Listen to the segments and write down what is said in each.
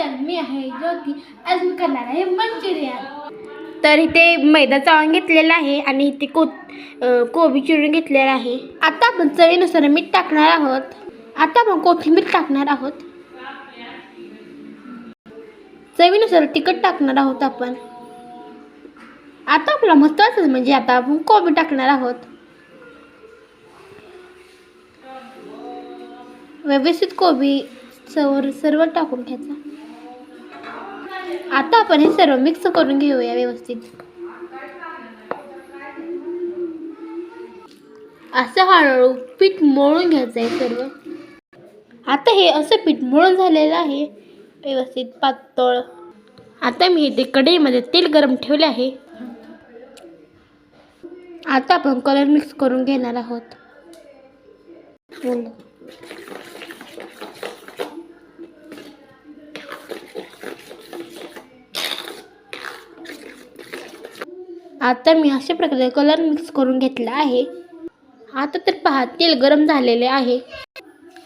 तर मी आहे ज्योती आज मी करणार आहे मंचुरियन तर इथे मैदा चाळून घेतलेला आहे आणि इथे को कोबी चिरून घेतलेला आहे. आता आपण चवीनुसार मीठ टाकणार आहोत. आता आपण कोथिंबीर टाकणार आहोत. चवीनुसार तिखट टाकणार आहोत आपण. आता आपला महत्वाचं म्हणजे आता आपण कोबी टाकणार आहोत. व्यवस्थित कोबी सर्व सर्व टाकून घ्यायचा. आता आपण हे सर्व मिक्स करून घेऊया व्यवस्थित. असं हळूहळू पीठ मळून घ्यायचं आहे सर्व. आता हे असं पीठ मळून झालेलं आहे. व्यवस्थित पातळ. आता मी इथे कढईमध्ये तेल गरम ठेवले आहे. आता आपण कलर मिक्स करून घेणार आहोत. आता मी अशा प्रकारे कलर मिक्स करून घेतला आहे. आता तर पहा तेल गरम झालेले आहे.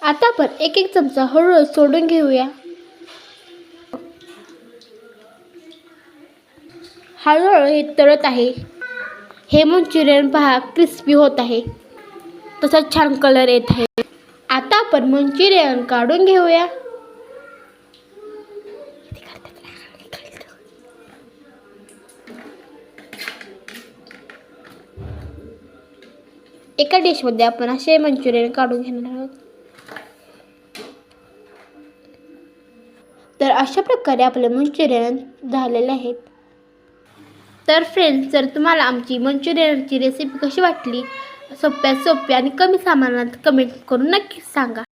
आता आपण एक एक चमचा हळूहळू सोडून घेऊया. हळूहळू हे तळत आहे. हे मंचुरियन पहा क्रिस्पी होत आहे. तसा छान कलर येत आहे. आता आपण मंचुरियन काढून घेऊया. एका डिशमध्ये आपण असे मंचुरियन काढून घेणार आहोत. तर अशा प्रकारे आपले मंचुरियन झालेले आहेत. तर फ्रेंड्स जर तुम्हाला आमची मंचुरियनची रेसिपी कशी वाटली सोप्या सोप्या आणि कमी सामानात कमेंट करून नक्कीच सांगा.